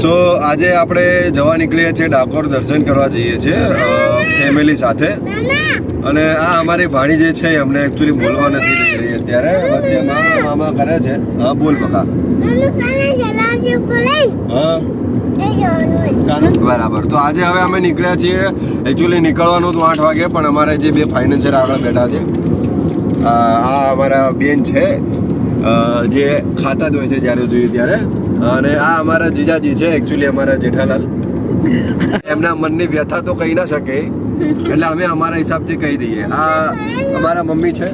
સો આજે આપણે જવા નીકળીએ છીએ ડાકોર દર્શન કરવા જઈએ છીએ ફેમિલી સાથે. અને આ અમારી ભાણી જે છે અમને એકચ્યુઅલી બોલવા નથી રહી અત્યારે. વચ્ચે મામા મામા કરે છે. હા, બોલ બકા. હા. બરાબર. તો આજે હવે અમે નીકળ્યા છીએ. એકચ્યુઅલી નીકળવાનું હતું આઠ વાગે, પણ અમારે જે બે ફાઇનાન્સર આગળ બેઠા છે, આ અમારા બેન છે જે ખાતા જ હોય છે જ્યારે જોઈએ ત્યારે. અને આ અમારા જીજાજી છે એકચ્યુઅલી અમારા જેઠાલાલ. એમના મનની વ્યથા તો કહી ના શકે એટલે અમે અમારા હિસાબથી કહી દઈએ. આ અમારા મમ્મી છે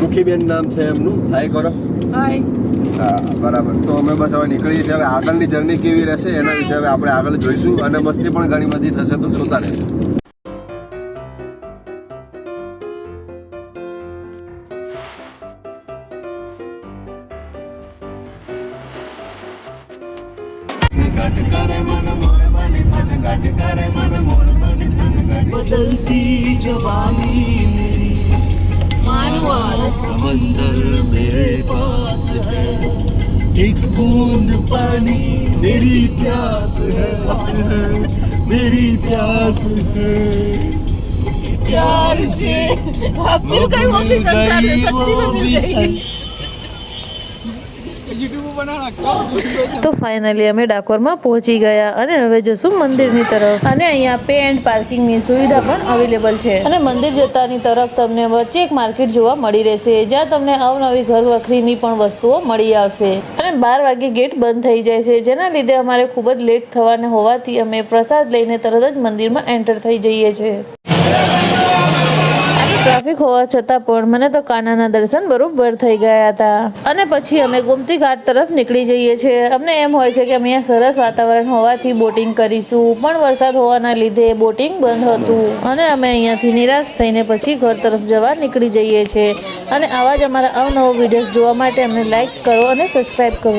રૂખીબેન નામ છે એમનું. હાય કરો. હા બરાબર. તો અમે બસ હવે નીકળીએ છીએ. હવે આગળની જર્ની કેવી રહેશે એના વિશે હવે આપણે આગળ જોઈશું. અને મસ્તી પણ ઘણી બધી થશે તો જોતા गट करे मन मोर बनी तन गट करे मन मोर बनी तन गट बदलती जवानी मेरी। सारा समंदर मेरे पास है। एक बूंद पानी मेरी प्यास है। मेरी प्यास है। प्यार से आप मिल वो भी संसार में सच्ची में मिल गई તો ફાઇનલી અમે ડાકોરમાં પહોંચી ગયા અને હવે જશું મંદિરની તરફ. અને અહીંયા પે એન્ડ પાર્કિંગની સુવિધા પણ અવેલેબલ છે. અને મંદિર જતાની તરફ તમને વચ્ચે એક માર્કેટ જોવા મળી રહેશે જ્યાં તમને અવનવી ઘર વખરીની પણ વસ્તુઓ મળી આવશે. અને બાર વાગે ગેટ બંધ થઈ જાય છે જેના લીધે અમારે ખૂબ જ લેટ થવાને હોવાથી અમે પ્રસાદ લઈને તરત જ મંદિરમાં એન્ટર થઈ જઈએ છીએ. ટ્રાફિક હોવા છતાં પણ મને તો કાનાના દર્શન બરોબર થઈ ગયા હતા. અને પછી અમે ગોમતી ઘાટ તરફ નીકળી જઈએ છીએ. અમને એમ હોય છે કે અમે અહીંયા સરસ વાતાવરણ હોવાથી બોટિંગ કરીશું. પણ વરસાદ હોવાના લીધે બોટિંગ બંધ હતું. અને અમે અહીંયાથી નિરાશ થઈને પછી ઘર તરફ જવા નીકળી જઈએ છીએ. અને આવા જ અમારા અવનવો વિડીયોઝ જોવા માટે અમને લાઇક્સ કરો અને સબસ્ક્રાઈબ કરો.